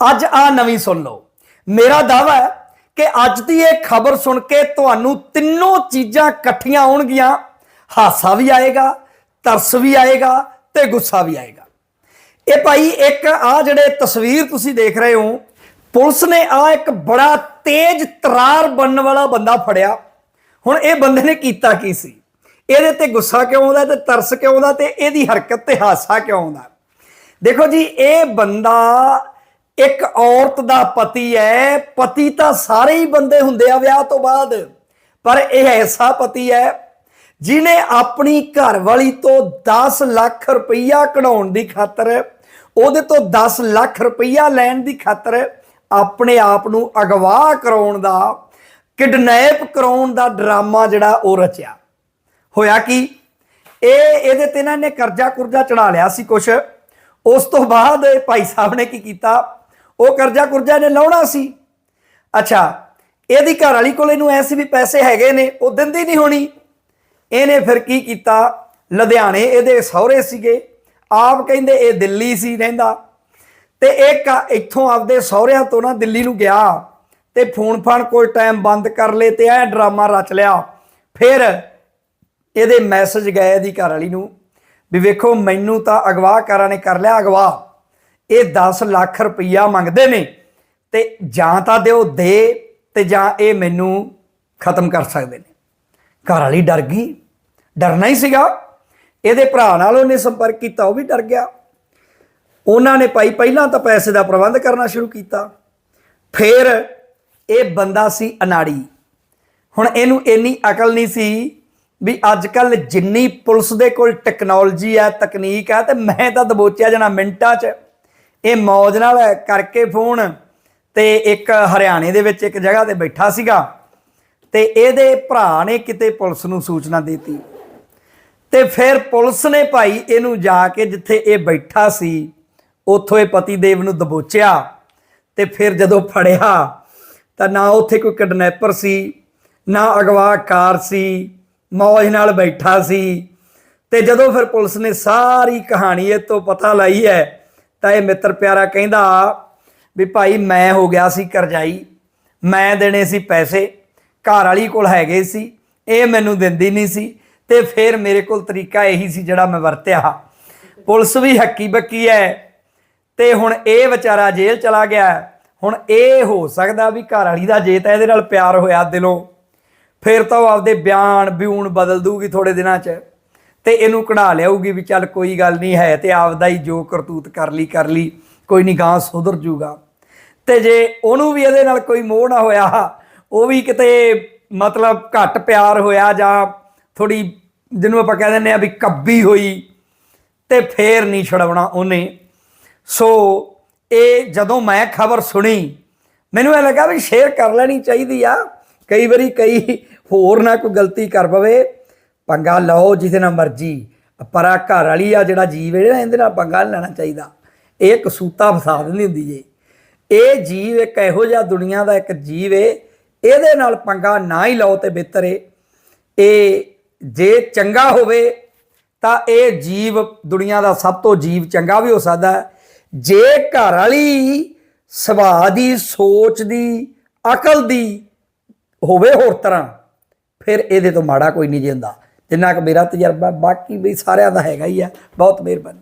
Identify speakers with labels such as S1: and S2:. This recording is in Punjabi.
S1: ਅੱਜ ਆ ਨਵੀਂ ਸੁਣ ਲਓ। ਮੇਰਾ ਦਾਵਾ ਹੈ ਕਿ ਅੱਜ ਦੀ ਇਹ ਖਬਰ ਸੁਣ ਕੇ ਤੁਹਾਨੂੰ ਤਿੰਨੋਂ ਚੀਜ਼ਾਂ ਇਕੱਠੀਆਂ ਆਉਣਗੀਆਂ। ਹਾਸਾ ਵੀ ਆਏਗਾ, ਤਰਸ ਵੀ ਆਏਗਾ ਤੇ ਗੁੱਸਾ ਵੀ ਆਏਗਾ। ਇਹ ਭਾਈ ਇੱਕ ਆ ਜਿਹੜੇ ਤਸਵੀਰ ਤੁਸੀਂ ਦੇਖ ਰਹੇ ਹੋ, ਪੁਲਿਸ ਨੇ ਆ ਇੱਕ ਬੜਾ ਤੇਜ਼ ਤਰਾਰ ਬਣਨ ਵਾਲਾ ਬੰਦਾ ਫੜਿਆ। ਹੁਣ ਇਹ ਬੰਦੇ ਨੇ ਕੀਤਾ ਕੀ ਸੀ? ਇਹਦੇ ਤੇ ਗੁੱਸਾ ਕਿਉਂ ਆਉਂਦਾ ਤੇ ਤਰਸ ਕਿਉਂ ਆਉਂਦਾ ਤੇ ਇਹਦੀ ਹਰਕਤ ਤੇ ਹਾਸਾ ਕਿਉਂ ਆਉਂਦਾ? ਦੇਖੋ ਜੀ, ਇਹ ਬੰਦਾ ਇੱਕ ਔਰਤ ਦਾ ਪਤੀ ਹੈ, ਪਤੀ ਤਾਂ ਸਾਰੇ ਹੀ ਬੰਦੇ ਹੁੰਦੇ ਆ ਵਿਆਹ ਤੋਂ ਬਾਅਦ, ਪਰ ਇਹ ਐਸਾ ਪਤੀ ਹੈ ਜਿਨੇ ਆਪਣੀ ਘਰਵਾਲੀ ਤੋਂ 10 ਲੱਖ ਰੁਪਈਆ ਕਢਾਉਣ ਦੀ ਖਾਤਰ, ਉਹਦੇ ਤੋਂ 10 ਲੱਖ ਰੁਪਈਆ ਲੈਣ ਦੀ ਖਾਤਰ ਆਪਣੇ ਆਪ ਨੂੰ ਅਗਵਾ ਕਰਾਉਣ ਦਾ, ਕਿਡਨੈਪ ਕਰਾਉਣ ਦਾ ਡਰਾਮਾ ਜਿਹੜਾ ਉਹ ਰਚਿਆ। ਹੋਇਆ ਕੀ? ਇਹ, ਇਹਦੇ ਤੇ ਇਹਨਾਂ ਨੇ ਕਰਜ਼ਾ ਕੁਰਜ਼ਾ ਚੜਾ ਲਿਆ ਸੀ ਕੁਛ। ਉਸ ਤੋਂ ਬਾਅਦ ਭਾਈ ਸਾਹਿਬ ਨੇ ਕੀ ਕੀਤਾ? ਉਹ ਕਰਜ਼ਾ ਕੁਰਜ਼ਾ ਨੇ ਲਾਉਣਾ ਸੀ। ਅੱਛਾ, ਇਹਦੀ ਘਰ ਵਾਲੀ ਕੋਲ ਇਹਨੂੰ ਐ ਸੀ ਵੀ ਪੈਸੇ ਹੈਗੇ ਨੇ, ਉਹ ਦਿੰਦੀ ਨਹੀਂ ਹੋਣੀ। ਇਹਨੇ ਫਿਰ ਕੀ ਕੀਤਾ? ਲੁਧਿਆਣੇ ਇਹਦੇ ਸਹੁਰੇ ਸੀਗੇ। ਆਪ ਕਹਿੰਦੇ ਇਹ ਦਿੱਲੀ ਸੀ ਰਹਿੰਦਾ। ਤੇ ਇੱਕ ਇੱਥੋਂ ਆਪਦੇ ਸਹੁਰਿਆਂ ਤੋਂ ਨਾ ਦਿੱਲੀ ਨੂੰ ਗਿਆ। ਤੇ ਫੋਨ ਫਾਨ ਕੋਈ ਟਾਈਮ ਬੰਦ ਕਰ ਲੇ ਤੇ ਐ ਡਰਾਮਾ ਰਚ ਲਿਆ। ਫਿਰ ਇਹਦੇ ਮੈਸੇਜ ਗਏ ਇਹਦੀ ਘਰ ਵਾਲੀ ਨੂੰ ਵੀ ਵੇਖੋ, ਮੈਨੂੰ ਤਾਂ ਅਗਵਾ ਕਾਰਾਂ ਨੇ ਕਰ ਲਿਆ ਅਗਵਾ ਇਹ 10 ਲੱਖ ਰੁਪਈਆ ਮੰਗਦੇ ਨੇ ਤੇ ਜਾਂ ਤਾਂ ਦਿਓ ਦੇ ਤੇ ਜਾਂ ਇਹ ਮੈਨੂੰ ਖਤਮ ਕਰ ਸਕਦੇ ਨੇ। ਘਰ ਵਾਲੀ ਡਰ ਗਈ। ਡਰਨਾ ਹੀ ਸੀਗਾ। ਇਹਦੇ ਭਰਾ ਨਾਲ ਉਹਨੇ ਸੰਪਰਕ ਕੀਤਾ, ਉਹ ਵੀ ਡਰ ਗਿਆ। ਉਹਨਾਂ ਨੇ ਭਾਈ ਪਹਿਲਾਂ ਤਾਂ ਪੈਸੇ ਦਾ ਪ੍ਰਬੰਧ ਕਰਨਾ ਸ਼ੁਰੂ ਕੀਤਾ। ਫਿਰ ਇਹ ਬੰਦਾ ਸੀ ਅਨਾੜੀ। ਹੁਣ ਇਹਨੂੰ ਇੰਨੀ ਅਕਲ ਨਹੀਂ ਸੀ ਵੀ ਅੱਜ ਕੱਲ ਜਿੰਨੀ ਪੁਲਿਸ ਦੇ ਕੋਲ ਟੈਕਨੋਲੋਜੀ ਹੈ, ਤਕਨੀਕ ਹੈ ਤੇ ਮੈਂ ਤਾਂ ਦਬੋਚਿਆ ਜਣਾ ਮਿੰਟਾਂ 'ਚ। ਇਹ ਮੌਜ ਨਾਲ ਕਰਕੇ ਫੋਨ ਤੇ ਇੱਕ ਹਰਿਆਣੇ ਦੇ ਵਿੱਚ ਇੱਕ ਜਗ੍ਹਾ ਤੇ ਬੈਠਾ ਸੀਗਾ ਤੇ ਇਹਦੇ ਭਰਾ ਨੇ ਕਿਤੇ ਪੁਲਿਸ ਨੂੰ ਸੂਚਨਾ ਦਿੱਤੀ। ਤੇ ਫਿਰ ਪੁਲਿਸ ਨੇ ਭਾਈ ਇਹਨੂੰ ਜਾ ਕੇ ਜਿੱਥੇ ਇਹ ਬੈਠਾ ਸੀ, ਉੱਥੋਂ ਇਹ ਪਤੀ ਦੇਵ ਨੂੰ ਦਬੋਚਿਆ ਤੇ ਫਿਰ ਜਦੋਂ ਫੜਿਆ ਤਾਂ ਨਾ ਉੱਥੇ ਕੋਈ ਕਿਡਨੈਪਰ ਸੀ, ਨਾ ਅਗਵਾਕਾਰ ਸੀ, ਮੌਜ ਨਾਲ ਬੈਠਾ ਸੀ ਤੇ ਜਦੋਂ ਫਿਰ ਪੁਲਿਸ ਨੇ ਸਾਰੀ ਕਹਾਣੀ ਇਹ ਤੋਂ ਪਤਾ ਲਈ ਹੈ ਤਾਂ ਇਹ ਮਿੱਤਰ ਪਿਆਰਾ ਕਹਿੰਦਾ ਵੀ ਭਾਈ ਮੈਂ ਹੋ ਗਿਆ ਸੀ ਕਰਜਾਈ, ਮੈਂ ਦੇਣੇ ਸੀ ਪੈਸੇ, ਘਰ ਵਾਲੀ ਕੋਲ ਹੈਗੇ ਸੀ, ਇਹ ਮੈਨੂੰ ਦਿੰਦੀ ਨਹੀਂ ਸੀ ਤੇ ਫਿਰ ਮੇਰੇ ਕੋਲ ਤਰੀਕਾ ਇਹੀ ਸੀ ਜਿਹੜਾ ਮੈਂ ਵਰਤਿਆ। ਪੁਲਿਸ ਵੀ ਹੱਕੀ ਬੱਕੀ ਹੈ ਤੇ ਹੁਣ ਇਹ ਵਿਚਾਰਾ ਜੇਲ੍ਹ ਚਲਾ ਗਿਆ। ਹੁਣ ਇਹ ਹੋ ਸਕਦਾ ਵੀ ਘਰ ਵਾਲੀ ਦਾ ਜੇ ਤਾਂ ਇਹਦੇ ਨਾਲ ਪਿਆਰ ਹੋਇਆ ਦਿਲੋਂ। ਫਿਰ ਤਾਂ ਉਹ ਆਪਦੇ ਬਿਆਨ ਬਿਊਨ ਬਦਲ ਦੂਗੀ ਥੋੜੇ ਦਿਨਾਂ 'ਚ। ਤੇ ਇਹਨੂੰ ਕਢਾ ਲਿਆਊਗੀ ਵੀ ਚੱਲ ਕੋਈ ਗੱਲ ਨਹੀਂ ਹੈ ਤੇ ਆਪਦਾ ਹੀ ਜੋ ਕਰਤੂਤ ਕਰ ਲਈ ਕਰ ਲਈ, ਕੋਈ ਨਹੀਂ ਗਾਂ ਸੁਧਰ ਜੂਗਾ। ਤੇ ਜੇ ਉਹਨੂੰ ਵੀ ਇਹਦੇ ਨਾਲ ਕੋਈ ਮੋਹ ਨਾ ਹੋਇਆ, ਉਹ ਵੀ ਕਿਤੇ ਮਤਲਬ ਘੱਟ ਪਿਆਰ ਹੋਇਆ ਜਾਂ ਥੋੜੀ ਜਿਹਨੂੰ ਆਪਾਂ ਕਹਿ ਦਿੰਦੇ ਆ ਵੀ ਕੱਬੀ ਹੋਈ ਤੇ ਫੇਰ ਨਹੀਂ ਛਡਾਉਣਾ ਉਹਨੇ। ਸੋ ਇਹ ਜਦੋਂ ਮੈਂ ਖਬਰ ਸੁਣੀ, ਮੈਨੂੰ ਇਹ ਲੱਗਾ ਵੀ ਸ਼ੇਅਰ ਕਰ ਲੈਣੀ ਚਾਹੀਦੀ ਆ। ਕਈ ਵਾਰੀ ਕਈ ਹੋਰ ਨਾ ਕੋਈ ਗਲਤੀ ਕਰ ਪਵੇ। ਪੰਗਾ ਲਓ ਜਿਹਦੇ ਨਾਲ ਮਰਜ਼ੀ। ਪਰ ਘਰ ਵਾਲੀ ਆ ਜਿਹੜਾ ਜੀਵ ਹੈ ਨਾ, ਇਹਦੇ ਨਾਲ ਪੰਗਾ ਨੀ ਲੈਣਾ ਚਾਹੀਦਾ। ਇਹ ਕਸੂਤਾ ਫਸਾ ਦਿੰਦੀ ਹੁੰਦੀ ਜੇ। ਇਹ ਜੀਵ ਇੱਕ ਇਹੋ ਜਿਹਾ ਦੁਨੀਆ ਦਾ ਇੱਕ ਜੀਵ ਏ ਇਹਦੇ ਨਾਲ ਪੰਗਾ ਨਾ ਹੀ ਲਓ ਤੇ ਬਿਹਤਰ ਏ। ਇਹ ਜੇ ਚੰਗਾ ਹੋਵੇ ਤਾਂ ਇਹ ਜੀਵ ਦੁਨੀਆ ਦਾ ਸਭ ਤੋਂ ਜੀਵ ਚੰਗਾ ਵੀ ਹੋ ਸਕਦਾ ਜੇ ਘਰ ਵਾਲੀ ਸੁਭਾਅ ਦੀ ਸੋਚ ਦੀ ਅਕਲ ਦੀ ਹੋਵੇ ਹੋਰ ਤਰ੍ਹਾਂ ਫਿਰ ਇਹਦੇ ਤੋਂ ਮਾੜਾ ਕੋਈ ਨਹੀਂ ਜਿੰਦਾ ਜਿੰਨਾ ਕਿ ਮੇਰਾ ਤਜਰਬਾ ਬਾਕੀ ਵੀ ਸਾਰਿਆਂ ਦਾ ਹੈਗਾ ਹੀ ਆ ਬਹੁਤ ਮਿਹਰਬਾਨੀ।